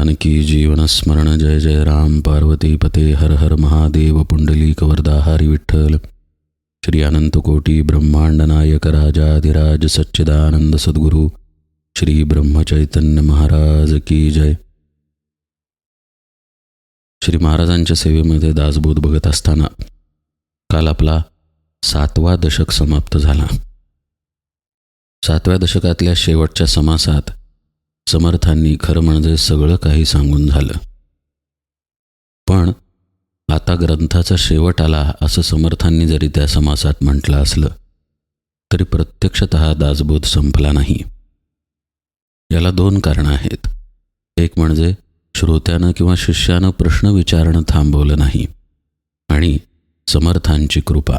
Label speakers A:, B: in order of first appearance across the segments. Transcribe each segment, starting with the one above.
A: जानकी जीवनस्मरण जय जय राम। पार्वती पते हर हर महादेव पुंडली कवरदा हरी विठ्ठल। श्री अनंत ब्रह्मांड नायक राजाधिराज सच्चिदानंद सद्गुरू श्री ब्रह्मचैतन्य महाराज की जय। श्री महाराजांच्या सेवेमध्ये दासबोध बघत असताना काल आपला सातवा दशक समाप्त झाला. सातव्या दशकातल्या शेवटच्या समासात समर्थांनी खरं म्हणजे सगळं काही सांगून झालं. पण आता ग्रंथाचा शेवट आला असं समर्थांनी जरी त्या समासात म्हटलं असलं तरी प्रत्यक्षत दासबोध संपला नाही. याला दोन कारणं आहेत. एक म्हणजे श्रोत्यानं किंवा शिष्यानं प्रश्न विचारणं थांबवलं नाही आणि समर्थांची कृपा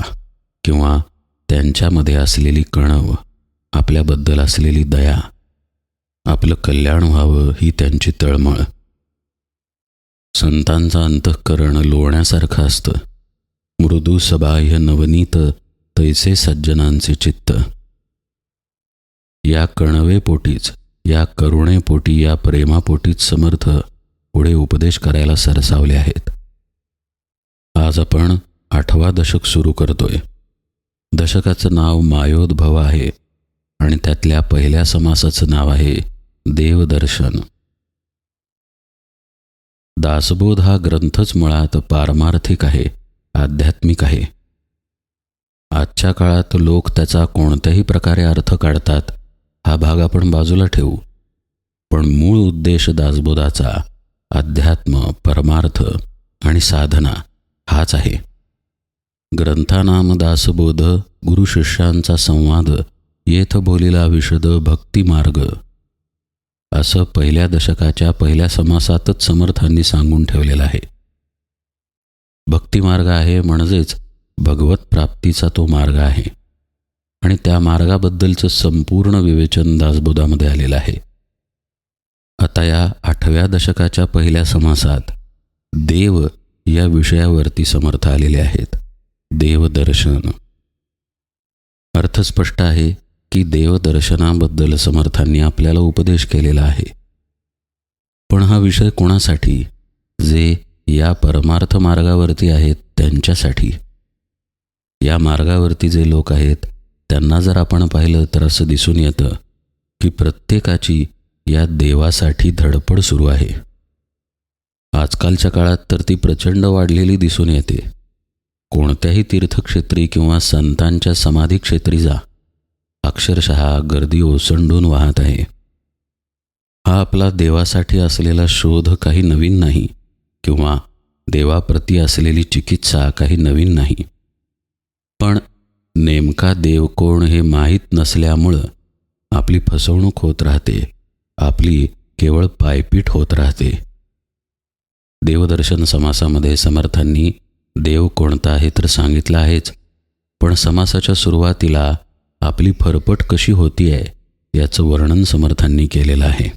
A: किंवा त्यांच्यामध्ये असलेली कणव आपल्याबद्दल असलेली दया आपलं कल्याण व्हावं ही त्यांची तळमळ. संतांचं अंतःकरण लोण्यासारखं असतं. मृदू सबाह्य नवनीत तैसे सज्जनांचे चित्त. या कणवेपोटीच या करुणेपोटी या प्रेमापोटीच समर्थ पुढे उपदेश करायला सरसावले आहेत. आज आपण आठवा दशक सुरू करतोय. दशकाचं नाव मायोद्भव आहे आणि त्यातल्या पहिल्या समासाचं नाव आहे देवदर्शन. दासबोध हा ग्रंथच मुळात पारमार्थिक आहे आध्यात्मिक आहे. आजच्या काळात लोक त्याचा कोणत्याही प्रकारे अर्थ काढतात हा भाग आपण बाजूला ठेवू. पण मूळ उद्देश दासबोधाचा अध्यात्म परमार्थ आणि साधना हाच आहे. ग्रंथानाम दासबोध गुरु शिष्यांचा संवाद येथ बोलिला विशद भक्तिमार्ग. असं पहिल्या दशकाच्या पहिल्या समासातच समर्थांनी सांगून ठेवलेलं आहे. भक्तिमार्ग आहे म्हणजेच भगवत प्राप्तीचा तो मार्ग आहे. आणि त्या मार्गाबद्दलचं संपूर्ण विवेचन दासबोधामध्ये आलेलं आहे. आता या आठव्या दशकाच्या पहिल्या समासात देव या विषयावरती समर्थ आलेले आहेत. देवदर्शन. अर्थ स्पष्ट आहे की देवदर्शनाबद्दल समर्थांनी आपल्याला उपदेश केलेला आहे. पण हा विषय कोणासाठी? जे या परमार्थ मार्गावरती आहेत त्यांच्यासाठी. या मार्गावरती जे लोक आहेत त्यांना जर आपण पाहिलं तर असं दिसून येतं की प्रत्येकाची या देवासाठी धडपड सुरू आहे. आजकालच्या काळात तर ती प्रचंड वाढलेली दिसून येते. कोणत्याही तीर्थक्षेत्री किंवा संतांच्या समाधी क्षेत्री जा. अक्षरशः गर्दी ओसंडून वाहत आहे. हा आपला देवासाठी असलेला शोध काही नवीन नाही किंवा देवाप्रती असलेली चिकित्सा काही नवीन नाही. पण नेमका देव कोण हे माहीत नसल्यामुळं आपली फसवणूक होत राहते. आपली केवळ पायपीट होत राहते. देवदर्शन समासामध्ये समर्थांनी देव कोणता आहे तर सांगितलं आहेच पण समासाच्या सुरुवातीला आपली फरफट कशी होती आहे याचं वर्णन समर्थांनी केलेलं आहे.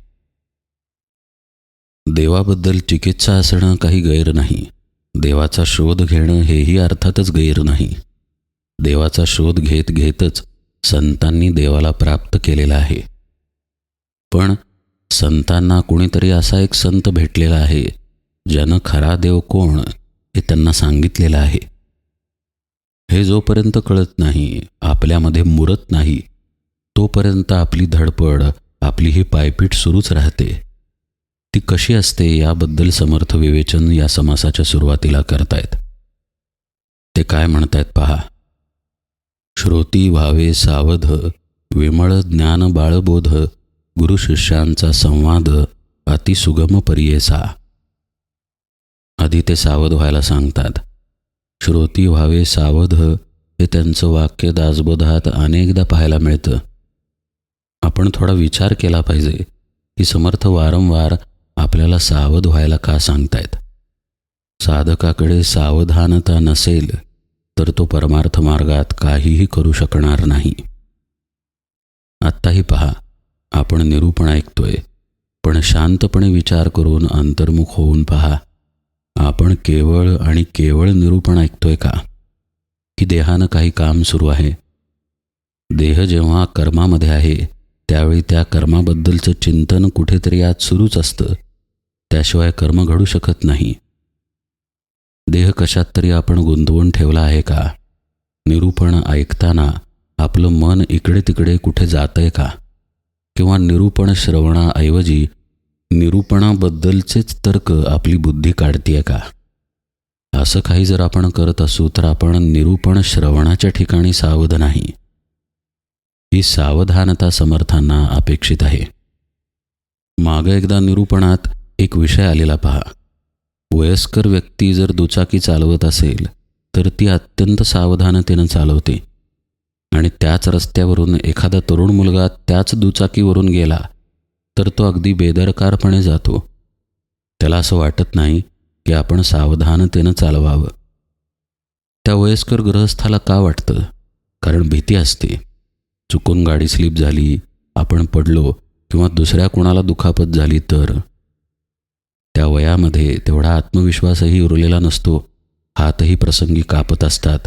A: देवाबद्दल चिकित्सा असणं काही गैर नाही. देवाचा शोध घेणं हेही अर्थातच गैर नाही. देवाचा शोध घेत घेतच संतांनी देवाला प्राप्त केलेला आहे. पण संतांना कुणीतरी असा एक संत भेटलेला आहे ज्यानं खरा देव कोण हे त्यांना सांगितलेलं आहे. हे जोपर्यंत कळत नाही आपल्यामध्ये मुरत नाही तोपर्यंत आपली धडपड आपली ही पायपीट सुरूच राहते. ती कशी असते याबद्दल समर्थ विवेचन या समासाच्या सुरुवातीला करतायत. ते काय म्हणतायत पहा. श्रोती व्हावे सावध विमळ ज्ञान बाळबोध गुरु शिष्यांचा संवाद अतिसुगम परियेसा. आधी ते सावध व्हायला सांगतात. श्रोती व्हावे सावध हे त्यांचं वाक्य दासबोधात अनेकदा पाहायला मिळतं. आपण थोडा विचार केला पाहिजे की समर्थ वारंवार आपल्याला सावध व्हायला का सांगतायत? साधकाकडे सावधानता नसेल तर तो परमार्थ मार्गात काहीही करू शकणार नाही. आत्ताही पहा आपण निरूपण ऐकतोय पण शांतपणे विचार करून अंतर्मुख होऊन पहा. आपण केवळ आणि केवळ निरूपण ऐकतोय का? की देहानं काही काम सुरू आहे. देह जेव्हा कर्मामध्ये आहे त्यावेळी त्या कर्माबद्दलचं चिंतन कुठेतरी आज सुरूच असतं. त्याशिवाय कर्म घडू शकत नाही. देह कशात तरी आपण गुंतवून ठेवला आहे का? निरूपण ऐकताना आपलं मन इकडे तिकडे कुठे जातंय का? किंवा निरूपण श्रवणाऐवजी निरूपणाबद्दलचेच तर्क आपली बुद्धी काढतीये का? असं काही जर आपण करत असू तर आपण निरूपण श्रवणाच्या ठिकाणी सावध नाही. ही सावधानता समर्थांना अपेक्षित आहे. मागं एकदा निरूपणात एक विषय आलेला पहा. वयस्कर व्यक्ती जर दुचाकी चालवत असेल तर ती अत्यंत सावधानतेनं चालवते. आणि त्याच रस्त्यावरून एखादा तरुण मुलगा त्याच दुचाकीवरून गेला तर तो अगदी बेदरकारपणे जातो. त्याला असं वाटत नाही की आपण सावधानतेनं चालवावं. त्या वयस्कर गृहस्थाला का वाटतं? कारण भीती असते. चुकून गाडी स्लिप झाली आपण पडलो किंवा दुसऱ्या कुणाला दुखापत झाली तर? त्या वयामध्ये तेवढा आत्मविश्वासही उरलेला नसतो. हातही प्रसंगी कापत असतात.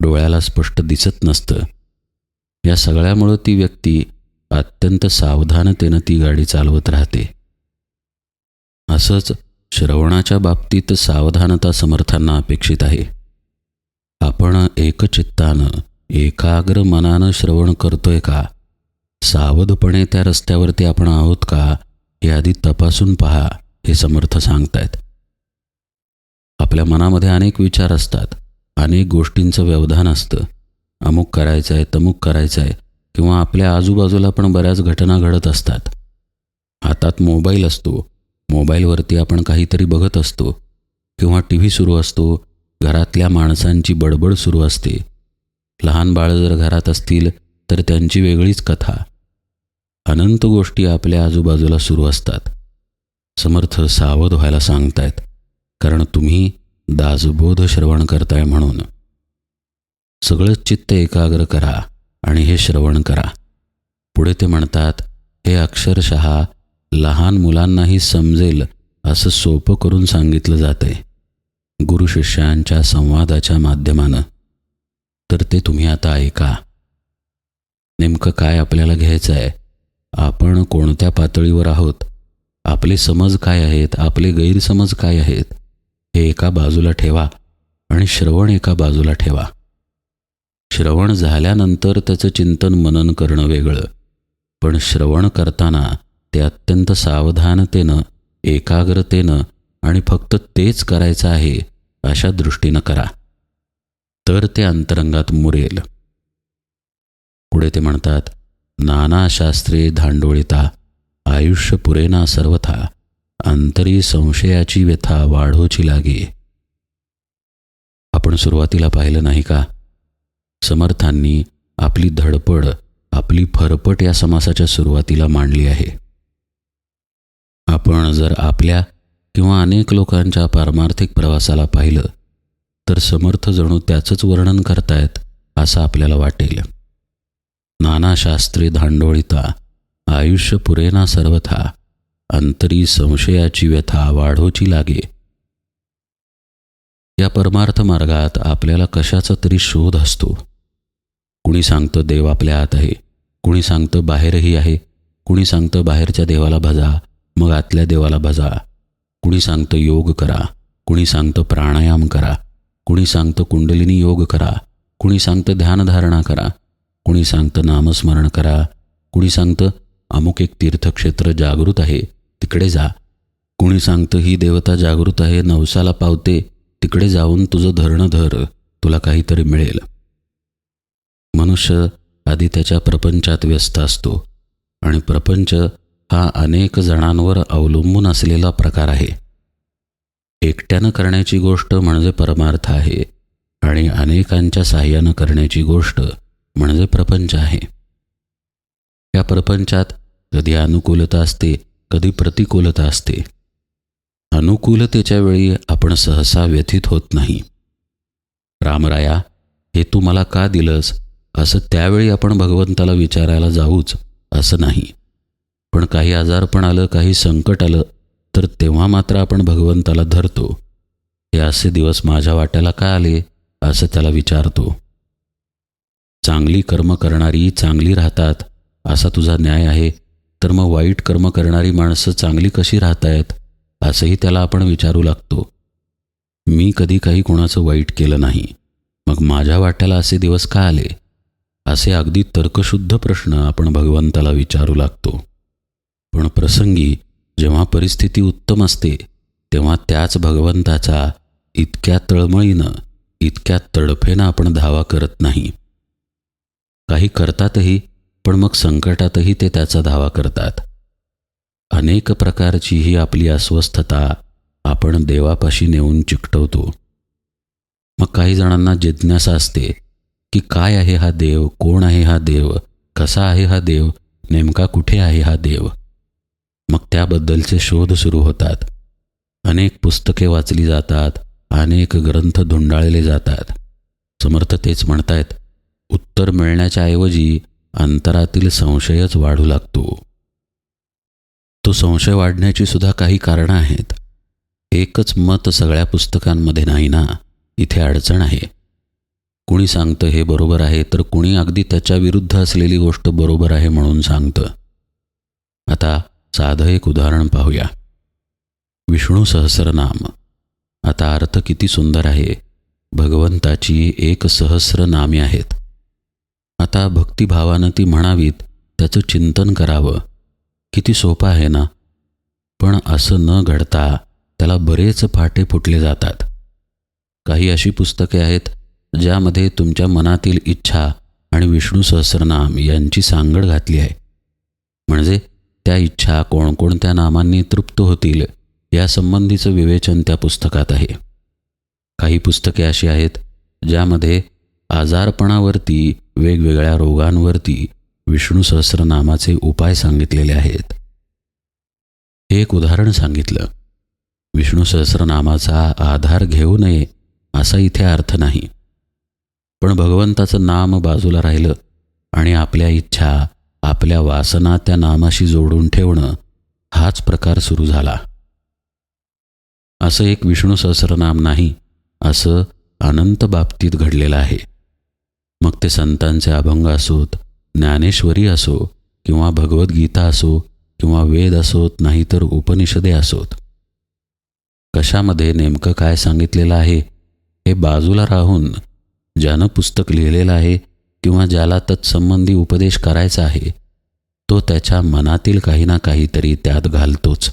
A: डोळ्याला स्पष्ट दिसत नसतं. या सगळ्यामुळं ती व्यक्ती अत्यंत सावधानतेनं ती गाडी चालवत राहते. असंच श्रवणाच्या बाबतीत सावधानता समर्थांना अपेक्षित आहे. आपण एकचित्तानं एकाग्र मनानं श्रवण करतोय का? सावधपणे त्या रस्त्यावरती आपण आहोत का? हे आधी तपासून पहा हे समर्थ सांगतायत. आपल्या मनामध्ये अनेक विचार असतात. अनेक गोष्टींचं व्यवधान असतं. अमुक करायचं आहे तमुक करायचं आहे किंवा आपल्या आजूबाजूला पण बऱ्याच घटना घडत असतात. हातात मोबाईल असतो. मोबाईलवरती आपण काहीतरी बघत असतो. किंवा टी व्ही सुरू असतो. घरातल्या माणसांची बडबड सुरू असते. लहान बाळं जर घरात असतील तर त्यांची वेगळीच कथा. अनंत गोष्टी आपल्या आजूबाजूला सुरू असतात. समर्थ सावध व्हायला सांगतायत. कारण तुम्ही दासबोध श्रवण करताय म्हणून. सगळंच चित्त एकाग्र करा. आणि हे श्रवण करा. पुढे ते म्हणतात हे अक्षरशः लहान मुलांनाही समजेल असं सोपं करून सांगितलं जातंय. गुरु शिष्यांच्या संवादाच्या माध्यमानं. तर ते तुम्ही आता ऐका. नेमकं काय आपल्याला घ्यायचं आहे आपण कोणत्या पातळीवर आहोत? आपले समज काय आहेत? आपले गैरसमज काय आहेत? हे एका बाजूला ठेवा आणि श्रवण एका बाजूला ठेवा. श्रवण झाल्यानंतर त्याचं चिंतन मनन करणं वेगळं. पण श्रवण करताना ते अत्यंत सावधानतेनं एकाग्रतेनं आणि फक्त तेच करायचं आहे अशा दृष्टीनं करा. तर ते अंतरंगात मुरेल. पुढे ते म्हणतात नाना शास्त्रे धांडोळिता आयुष्य पुरेना सर्वथा अंतरी संशयाची व्यथा वाढोची लागे. आपण सुरुवातीला पाहिलं नाही का? समर्थांनी आपली धडपड आपली फरपट या समासाच्या सुरुवातीला मांडली आहे. आपण जर आपल्या किंवा अनेक लोकांच्या पारमार्थिक प्रवासाला पाहिलं तर समर्थ जणू त्याचंच वर्णन करतायत असं आपल्याला वाटेल. नाना शास्त्रे धांडोळिता आयुष्य पुरेना सर्वथा अंतरी संशयाची व्यथा वाढोची लागे. या परमार्थ मार्गात आपल्याला कशाचा तरी शोध असतो. कुणी सांगतं देव आपल्या आत आहे कुणी सांगतं बाहेरही आहे कुणी सांगतं बाहेरच्या देवाला भजा मग आतल्या देवाला भजा कुणी सांगतं योग करा कुणी सांगतं प्राणायाम करा कुणी सांगतं कुंडलिनी योग करा कुणी सांगतं ध्यानधारणा करा कुणी सांगतं नामस्मरण करा कुणी सांगतं अमुक एक तीर्थक्षेत्र जागृत आहे तिकडे जा कुणी सांगतं ही देवता जागृत आहे नवसाला पावते तिकडे जाऊन तुझं धरणं धर तुला काहीतरी मिळेल मनुष्य आधी त्याच्या प्रपंचात व्यस्त असतो आणि प्रपंच हा अनेक जणांवर अवलंबून असलेला प्रकार आहे. एकट्यानं करण्याची गोष्ट म्हणजे परमार्थ आहे आणि अनेकांच्या साह्यानं करण्याची गोष्ट म्हणजे प्रपंच आहे. या प्रपंचात कधी अनुकूलता असते कधी प्रतिकूलता असते. अनुकूलतेच्या वेळी आपण सहसा व्यथित होत नाही. रामराया हे तू मला का दिलंस? असं त्यावेळी आपण भगवंताला विचारायला जाऊच असं नाही. पण काही आजारपण आलं काही संकट आलं तर तेव्हा मात्र आपण भगवंताला धरतो. हे असे दिवस माझ्या वाट्याला का आले असं त्याला विचारतो. चांगली कर्म करणारी चांगली राहतात असा तुझा न्याय आहे तर मग वाईट कर्म करणारी माणसं चांगली कशी राहत आहेत असंही त्याला आपण विचारू लागतो. मी कधी काही कोणाचं वाईट केलं नाही. मग माझ्या वाट्याला असे दिवस का आले? असे अगदी तर्कशुद्ध प्रश्न आपण भगवंताला विचारू लागतो. पण प्रसंगी जेव्हा परिस्थिती उत्तम असते तेव्हा त्याच भगवंताचा इतक्या तळमळीनं इतक्या तडफेनं आपण धावा करत नाही. काही करतातही पण मग संकटातही ते त्याचा धावा करतात. अनेक प्रकारची ही आपली अस्वस्थता आपण देवापाशी नेऊन चिकटवतो. मग काही जणांना जिज्ञासा असते की काय आहे हा देव? कोण आहे हा देव? कसा आहे हा देव? नेमका कुठे आहे हा देव? मग त्याबद्दलचे शोध सुरू होतात. अनेक पुस्तके वाचली जातात अनेक ग्रंथ धुंडाळले जातात. समर्थ तेच म्हणतायत उत्तर मिळण्याच्या ऐवजी अंतरातील संशयच वाढू लागतो. तो संशय वाढण्याची सुद्धा काही कारणं आहेत. एकच मत सगळ्या पुस्तकांमध्ये नाही ना? इथे अडचण आहे. कुणी सांगतं हे बरोबर आहे तर कुणी अगदी त्याच्या विरुद्ध असलेली गोष्ट बरोबर आहे म्हणून सांगतं. आता साधं एक उदाहरण पाहूया. विष्णू सहस्रनाम. आता अर्थ किती सुंदर आहे. भगवंताची एक सहस्र नामे आहेत. आता भक्तिभावानं ती म्हणावीत त्याचं चिंतन करावं. किती सोपं आहे ना? पण असं न घडता त्याला बरेच फाटे फुटले जातात. काही अशी पुस्तके आहेत ज्यामध्ये तुमच्या मनातील इच्छा आणि विष्णू सहस्रनाम यांची सांगड घातली आहे. म्हणजे त्या इच्छा कोणकोणत्या नामांनी तृप्त होतील यासंबंधीचं विवेचन त्या पुस्तकात आहे. काही पुस्तके अशी आहेत ज्यामध्ये आजारपणावरती वेगवेगळ्या रोगांवरती विष्णू सहस्रनामाचे उपाय सांगितलेले आहेत. एक उदाहरण सांगितलं. विष्णू सहस्रनामाचा आधार घेऊ नये असा इथे अर्थ नाही. पण भगवंताचं नाम बाजूला राहिलं आणि आपल्या इच्छा आपल्या वासना त्या नामाशी जोडून ठेवणं हाच प्रकार सुरू झाला. असं एक विष्णू सहस्रनाम नाही असं अनंत बाबतीत घडलेलं आहे. मग ते संतांचे अभंग असोत ज्ञानेश्वरी असो किंवा भगवद्गीता असो किंवा वेद असोत नाहीतर उपनिषदे असोत. कशामध्ये नेमकं काय सांगितलेलं आहे हे बाजूला राहून ज्यानं पुस्तक लिहिलेलं आहे किंवा ज्याला तत्संबंधी उपदेश करायचा आहे तो त्याच्या मनातील काही ना काहीतरी त्यात घालतोच.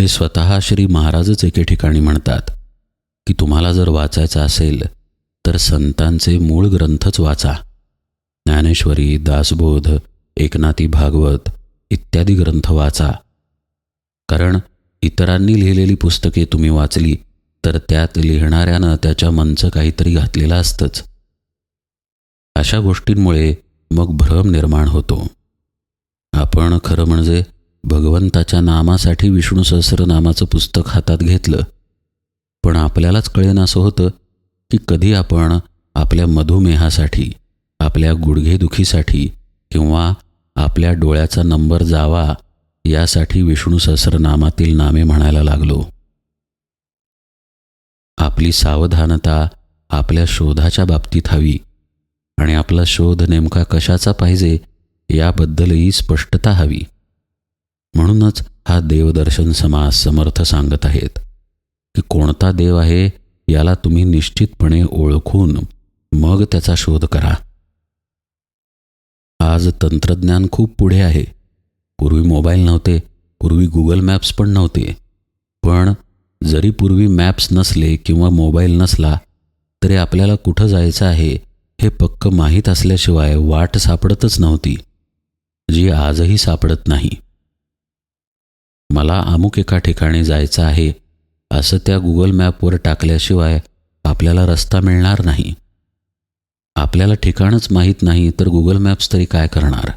A: हे स्वतः श्री महाराजच एके ठिकाणी म्हणतात की तुम्हाला जर वाचायचं असेल तर संतांचे मूळ ग्रंथच वाचा. ज्ञानेश्वरी दासबोध एकनाथी भागवत इत्यादी ग्रंथ वाचा. कारण इतरांनी लिहिलेली पुस्तके तुम्ही वाचली तर त्यात लिहिणाऱ्यानं त्याच्या मनचं काहीतरी घातलेलं असतंच. अशा गोष्टींमुळे मग भ्रम निर्माण होतो. आपण खरं म्हणजे भगवंताच्या नामासाठी विष्णू सहस्रनामाचं पुस्तक हातात घेतलं. पण आपल्यालाच कळेन असं होतं की कधी आपण आपल्या मधुमेहासाठी आपल्या गुडघेदुखीसाठी किंवा आपल्या डोळ्याचा नंबर जावा यासाठी विष्णू सहस्रनामातील नामे म्हणायला लागलो. आपली सावधानता आपल्या शोधाच्या बाबतीत हवी. आणि आपला शोध नेमका कशाचा पाहिजे याबद्दलही स्पष्टता हवी. म्हणूनच हा देवदर्शन समास समर्थ सांगत आहेत की कोणता देव आहे याला तुम्ही निश्चितपणे ओळखून मग त्याचा शोध करा. आज तंत्रज्ञान खूप पुढे आहे. पूर्वी मोबाईल नव्हते पूर्वी गुगल मॅप्स पण नव्हते. पण जरी पूर्वी मॅप्स नसले किंवा मोबाईल नसला तरी आपल्याला कुठं जायचं आहे हे पक्क माहीत असल्याशिवाय वाट सापडतच नव्हती जी आजही सापडत नाही. मला अमुक एका ठिकाणी जायचं आहे असं त्या गुगल मॅपवर टाकल्याशिवाय आपल्याला रस्ता मिळणार नाही. आपल्याला ठिकाणच माहीत नाही तर गुगल मॅप्स तरी काय करणार?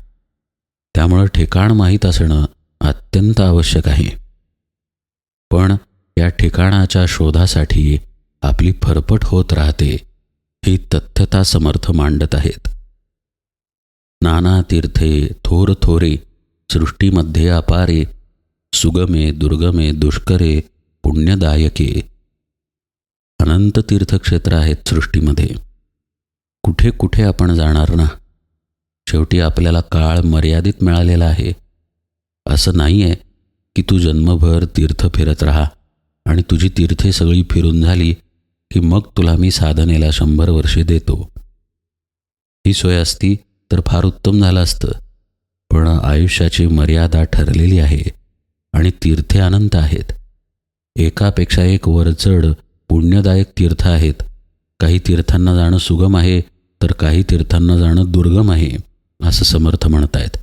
A: त्यामुळं ठिकाण माहीत असणं अत्यंत आवश्यक आहे. पण या ठिकाणाच्या शोधासाठी आपली फरफट होत राहते ही तथ्यता समर्थ मांडत आहेत. नाना तीर्थे थोर थोरे सृष्टीमध्ये अपारे सुगमे दुर्गमे दुष्करे पुण्यदायके. अनंत तीर्थक्षेत्र आहेत सृष्टीमध्ये. कुठे कुठे आपण जाणार ना? शेवटी आपल्याला काळ मर्यादित मिळालेला आहे. असं नाही आहे की तू जन्मभर तीर्थ फिरत राहा. आणि तुझी तीर्थे सगळी फिरून झाली की मग तुला मी साधनेला शंभर वर्षे देतो. ही सोय असती तर फार उत्तम झालं असतं पण आयुष्याची मर्यादा ठरलेली आहे आणि तीर्थे अनंत आहेत. एकापेक्षा एक वरचढ पुण्यदायक तीर्थ आहेत. काही तीर्थांना जाणं सुगम आहे तर काही तीर्थांना जाणं दुर्गम आहे असं समर्थ म्हणतायत.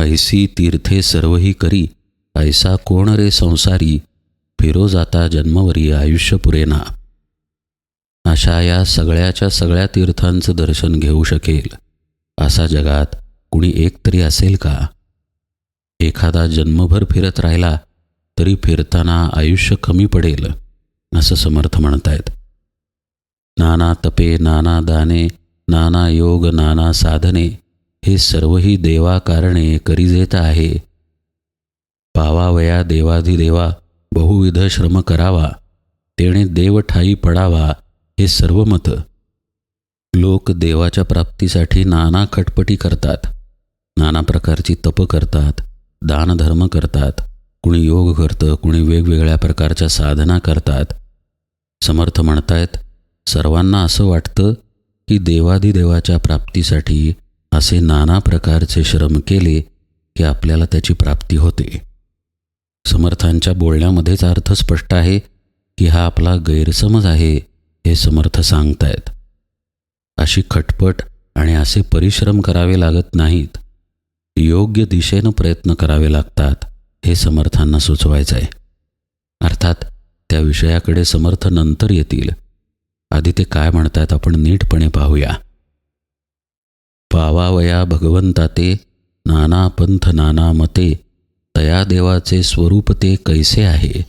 A: ऐसी तीर्थे सर्वही करी ऐसा कोण रे संसारी फिरोज आता जन्मवरी आयुष्य पुरेना. अशा या सगळ्याच्या सगळ्या तीर्थांचं दर्शन घेऊ शकेल. असा जगात कुणी एक तरी असेल का? एखादा जन्मभर फिरत राहिला तरी फिरताना आयुष्य कमी पडेल असं समर्थ म्हणतायत. नाना तपे नाना दाने नाना योग नाना साधने हे सर्वही देवा कारणे करीजेत आहे. पावावया देवाधिदेवा बहुविध श्रम करावा तेणे देव ठाई पडावा हे सर्व मत. लोक देवाच्या प्राप्तीसाठी नाना खटपटी करतात नाना प्रकारची तप करतात दानधर्म करतात कुणी योग करतं कुणी वेगवेगळ्या प्रकारच्या साधना करतात. समर्थ म्हणतायत सर्वांना असं वाटतं की देवादिदेवाच्या प्राप्तीसाठी असे नाना प्रकारचे श्रम केले की आपल्याला त्याची प्राप्ती होते. समर्थांच्या बोलण्यामध्येच अर्थ स्पष्ट आहे की हा आपला गैरसमज आहे हे समर्थ सांगतायत. अशी खटपट आणि असे परिश्रम करावे लागत नाहीत. योग्य दिशेनं प्रयत्न करावे लागतात हे समर्थांना सुचवायचं आहे अर्थात त्या विषयाकडे समर्थ नंतर येतील. आधी ते काय म्हणतात आपण नीटपणे पाहूया. पावावया भगवंता ते नाना पंथ नाना मते तया देवाचे स्वरूप ते कैसे आहे?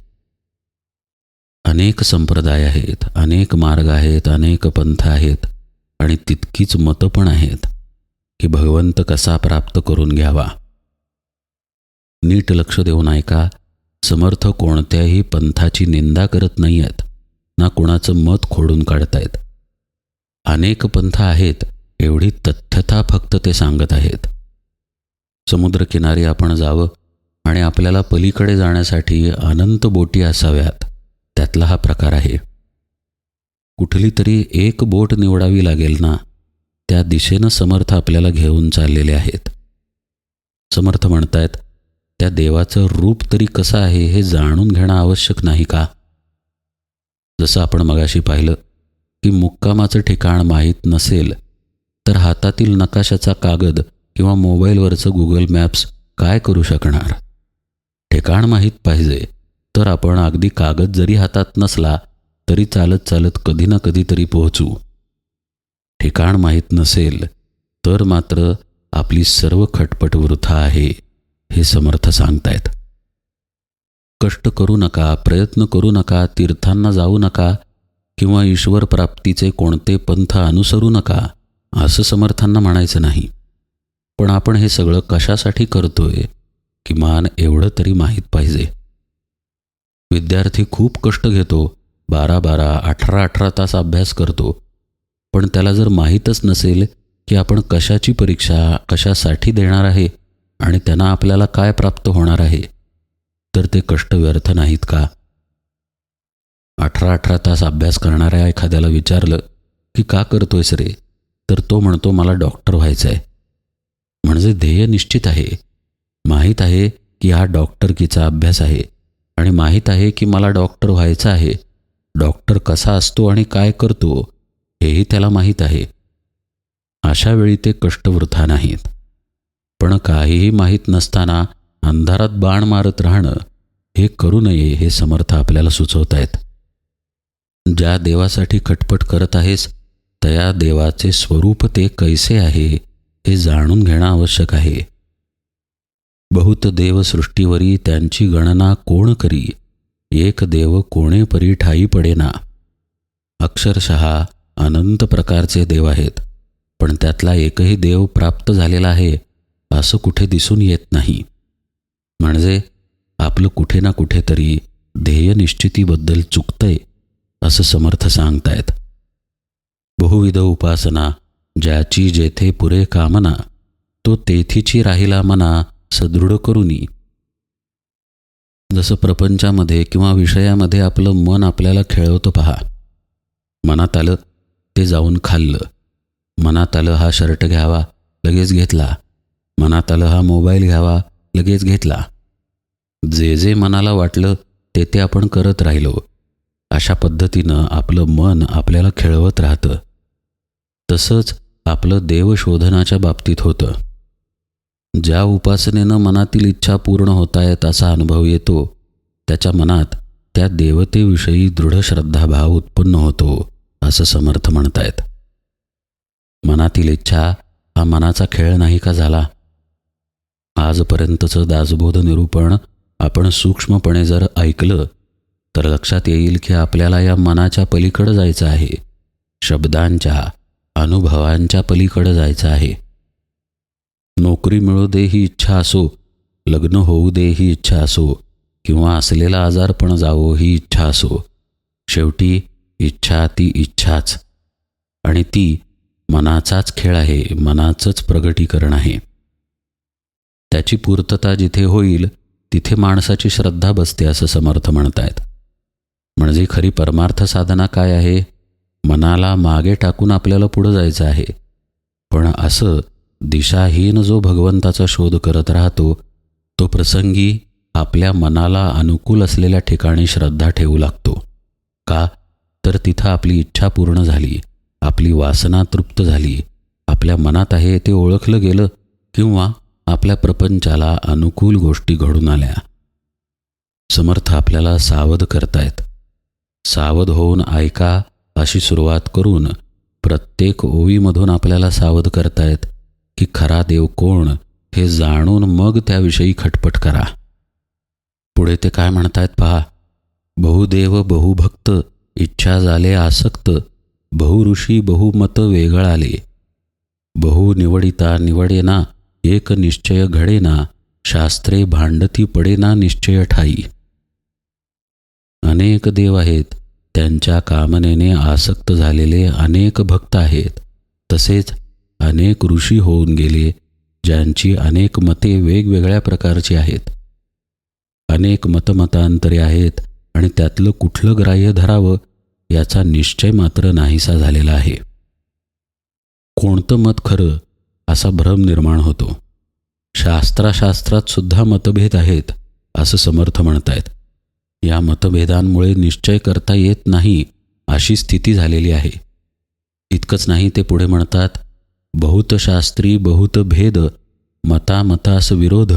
A: अनेक संप्रदाय आहेत अनेक मार्ग आहेत अनेक पंथ आहेत आणि तितकीच मतं पण आहेत. की भगवंत कसा प्राप्त करून घ्यावा? नीट लक्ष देऊन ऐका समर्थ कोणत्याही पंथाची निंदा करत नाही आहेत ना कोणाचं मत खोडून काढतायत. अनेक पंथ आहेत एवढी तथ्यता फक्त ते सांगत आहेत. समुद्रकिनारी आपण जावं आणि आपल्याला पलीकडे जाण्यासाठी अनंत बोटी असाव्यात त्यातला हा प्रकार आहे. कुठली तरी एक बोट निवडावी लागेल ना त्या दिशेनं समर्थ आपल्याला घेऊन चाललेले आहेत. समर्थ म्हणतायत त्या देवाचं रूप तरी कसं आहे हे जाणून घेणं आवश्यक नाही का? जसं आपण मगाशी पाहिलं की मुक्कामाचं ठिकाण माहीत नसेल तर हातातील नकाशाचा कागद किंवा मोबाईलवरचं गुगल मॅप्स काय करू शकणार? ठिकाण माहीत पाहिजे तर आपण अगदी कागद जरी हातात नसला तरी चालत चालत कधी ना कधी तरी पोहोचू. ठिकाण माहीत नसेल तर मात्र आपली सर्व खटपट वृथा आहे हे समर्थ सांगतायत. कष्ट करू नका प्रयत्न करू नका तीर्थांना जाऊ नका किंवा ईश्वर प्राप्तीचे कोणते पंथ अनुसरू नका असं समर्थांना म्हणायचं नाही. पण आपण हे सगळं कशासाठी करतोय किमान एवढं तरी माहीत पाहिजे. विद्यार्थी खूप कष्ट घेतो बारा बारा अठरा अठरा तास अभ्यास करतो. पण त्याला जर माहीतच नसेल की आपण कशाची परीक्षा कशासाठी देणार आहे आणि त्यांना आपल्याला काय प्राप्त होणार आहे तर ते कष्ट व्यर्थ नाहीत का? अठरा अठरा तास अभ्यास करणाऱ्या एखाद्याला विचारलं की का करतोयस रे? तर तो म्हणतो मला डॉक्टर व्हायचं आहे म्हणजे ध्येय निश्चित आहे. माहीत आहे की हा डॉक्टरकीचा अभ्यास आहे आणि माहीत आहे की मला डॉक्टर व्हायचं आहे. डॉक्टर कसा असतो आणि काय करतो हेही त्याला माहीत आहे. अशा वेळी ते कष्टवृथा नाहीत. पण काहीही माहीत नसताना अंधारात बाण मारत राहणं हे करू नये हे समर्थ आपल्याला सुचवत आहेत. ज्या देवासाठी खटपट करत आहेस त्या देवाचे स्वरूप ते कैसे आहे हे जाणून घेणं आवश्यक आहे. बहुत देव सृष्टीवरी त्यांची गणना कोण करी? एक देव कोणे परी ठाई पडेना? अक्षरशः अनंत प्रकारचे देव आहेत पण त्यातला एकही देव प्राप्त झालेला आहे असं कुठे दिसून येत नाही. म्हणजे आपलं कुठे ना कुठेतरी ध्येय निश्चितीबद्दल चुकतंय असं समर्थ सांगतायत. बहुविध उपासना ज्याची जेथे पुरे कामना तो तेथीची राहिला मना सदृढ करूनी. जसं प्रपंचामध्ये किंवा विषयामध्ये आपलं मन आपल्याला खेळवतं पहा. मनात आलं ते जाऊन खाल्लं. मनात आलं हा शर्ट घ्यावा लगेच घेतला. मनात आलं हा मोबाईल घ्यावा लगेच घेतला. जे जे मनाला वाटलं ते ते आपण करत राहिलो. अशा पद्धतीनं आपलं मन आपल्याला खेळवत राहतं. तसंच आपलं देवशोधनाच्या बाबतीत होतं. ज्या उपासनेनं मनातील इच्छा पूर्ण होतायत असा अनुभव येतो त्याच्या मनात त्या देवतेविषयी दृढ श्रद्धाभाव उत्पन्न होतो असं समर्थ म्हणतायत. मनातील इच्छा हा मनाचा खेळ नाही का झाला? आजपर्यंतचं दासबोध निरूपण आपण सूक्ष्मपणे जर ऐकलं तर लक्षात येईल की आपल्याला या मनाच्या पलीकडं जायचं आहे शब्दांच्या अनुभवांच्या पलीकडं जायचं आहे. नोकरी मिळू दे ही इच्छा असो लग्न होऊ दे ही इच्छा असो किंवा असलेला आजारपण जावो ही इच्छा असो. शेवटी इच्छा ती इच्छाच. आणि ती मनाचाच खेळ आहे मनाचंच प्रगटीकरण आहे. त्याची पूर्तता जिथे होईल तिथे माणसाची श्रद्धा बसते असं समर्थ म्हणतायत. म्हणजे खरी परमार्थ साधना काय आहे? मनाला मागे टाकून आपल्याला पुढं जायचं आहे. पण असं दिशाहीन जो भगवंताचा शोध करत राहतो तो प्रसंगी आपल्या मनाला अनुकूल असलेल्या ठिकाणी श्रद्धा ठेवू लागतो. का? तर तिथं आपली इच्छा पूर्ण झाली आपली वासना तृप्त झाली आपल्या मनात आहे ते ओळखलं गेलं किंवा आपल्या प्रपंचाला अनुकूल गोष्टी घडून आल्या. समर्थ आपल्याला सावध करतायत. सावध होऊन ऐका अशी सुरुवात करून प्रत्येक ओवीमधून आपल्याला सावध करतायत. की खरा देव कोण हे जाणून मग त्याविषयी खटपट करा. पुढे ते काय म्हणतायत पहा? बहुदेव बहुभक्त इच्छा झाले आसक्त बहुऋषी बहुमत वेगळाले. बहु निवडिता निवडेना एक निश्चय घडेना शास्त्रे भांडती पडेना निश्चय ठाई. अनेक देव आहेत त्यांच्या कामनेने आसक्त झालेले अनेक भक्त आहेत तसेच अनेक ऋषी होऊन गेले ज्यांची अनेक मते वेगवेगळ्या प्रकारची आहेत. अनेक मतमतांतरे आहेत आणि त्यातलं कुठलं ग्राह्य धरावं याचा निश्चय मात्र नाहीसा झालेला आहे. कोणतं मत खरं असा भ्रम निर्माण होतो. शास्त्राशास्त्रात सुद्धा मतभेद आहेत असं समर्थ म्हणतायत. या मतभेदांमुळे निश्चय करता येत नाही अशी स्थिती झालेली आहे. इतकंच नाही ते पुढे म्हणतात बहुतशास्त्री बहुत भेद मता मतास विरोध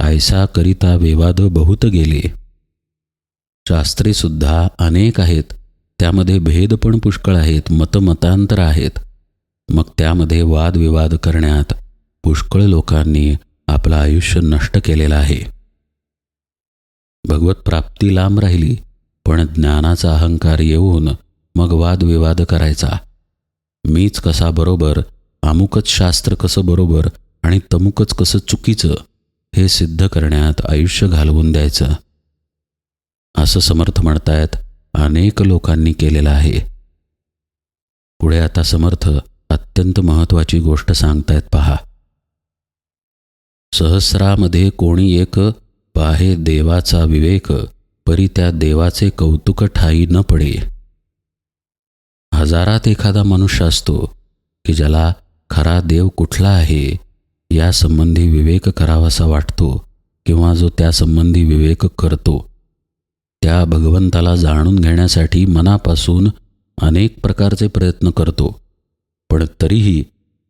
A: ऐसा करिता विवाद बहुत गेले. शास्त्रेसुद्धा अनेक आहेत त्यामध्ये भेद पण पुष्कळ आहेत मतमतांतर आहेत. मग त्यामध्ये वादविवाद करण्यात पुष्कळ लोकांनी आपलं आयुष्य नष्ट केलेलं आहे. भगवत प्राप्ती लांब राहिली पण ज्ञानाचा अहंकार येऊन मग वादविवाद करायचा. मीच कसा बरोबर अमुकच शास्त्र कसं बरोबर आणि तमुकच कसं चुकीचं हे सिद्ध करण्यात आयुष्य घालवून द्यायचं. असं समर्थ म्हणतायत अनेक लोकांनी केलेलं आहे. पुढे आता समर्थ अत्यंत महत्त्वाची गोष्ट सांगतायत पहा. सहस्रामध्ये कोणी एक पाहे देवाचा विवेक परी त्या देवाचे कौतुक ठाई न पडे. हजारात एखादा मनुष्य असतो की ज्याला खरा देव कुठला आहे यासंबंधी विवेक करावासा वाटतो किंवा जो त्यासंबंधी विवेक करतो. त्या भगवंताला जाणून घेण्यासाठी मनापासून अनेक प्रकारचे प्रयत्न करतो. पण तरीही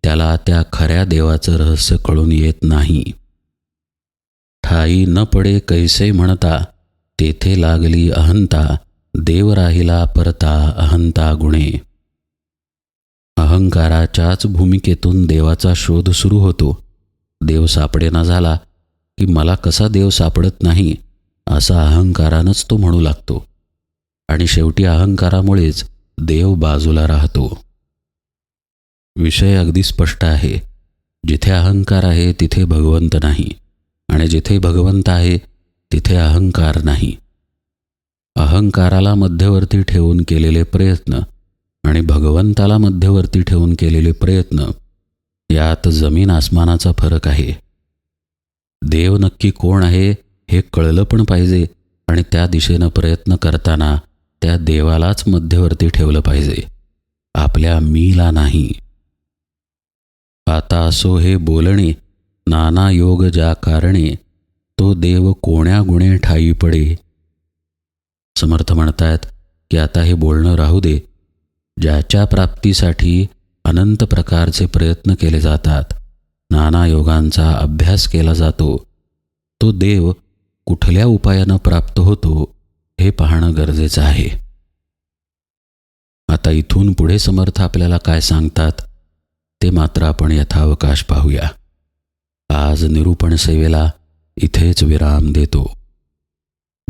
A: त्याला त्या खऱ्या देवाचं रहस्य कळून येत नाही. ठाई न पडे कैसे म्हणता तेथे लागली अहंता देव राहिला परता अहंता गुणे. अहंकाराच्याच भूमिकेतून देवाचा शोध सुरू होतो. देव सापडेना झाला की मला कसा देव सापडत नाही असा अहंकारानंच तो म्हणू लागतो. आणि शेवटी अहंकारामुळेच देव बाजूला राहतो. विषय अगदी स्पष्ट आहे. जिथे अहंकार आहे तिथे भगवंत नाही. आणि जिथे भगवंत आहे तिथे अहंकार नाही. अहंकाराला मध्यवर्ती ठेवून केलेले प्रयत्न आणि भगवंताला मध्यवर्ती ठेवून केलेले प्रयत्न यात जमीन आसमानाचा फरक आहे. देव नक्की कोण आहे हे कळलं पण पाहिजे आणि त्या दिशेनं प्रयत्न करताना त्या देवालाच मध्यवर्ती ठेवलं पाहिजे. आपल्या मीला नाही. आता असो हे बोलणे नाना योग ज्या कारणे तो देव कोण्या गुणे ठाई पडे? समर्थ म्हणतायत की आता हे बोलणं राहू दे ज्याच्या प्राप्तीसाठी अनंत प्रकारचे प्रयत्न केले जातात. नाना योगांचा अभ्यास केला जातो. तो देव कुठल्या उपायानं प्राप्त होतो हे पाहणं गरजेचं आहे. आता इथून पुढे समर्थ आपल्याला काय सांगतात ते मात्र आपण यथावकाश पाहूया. आज निरूपण सेवेला इथेच विराम देतो.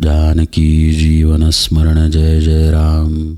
A: जानकी जीवन स्मरण जय जय राम.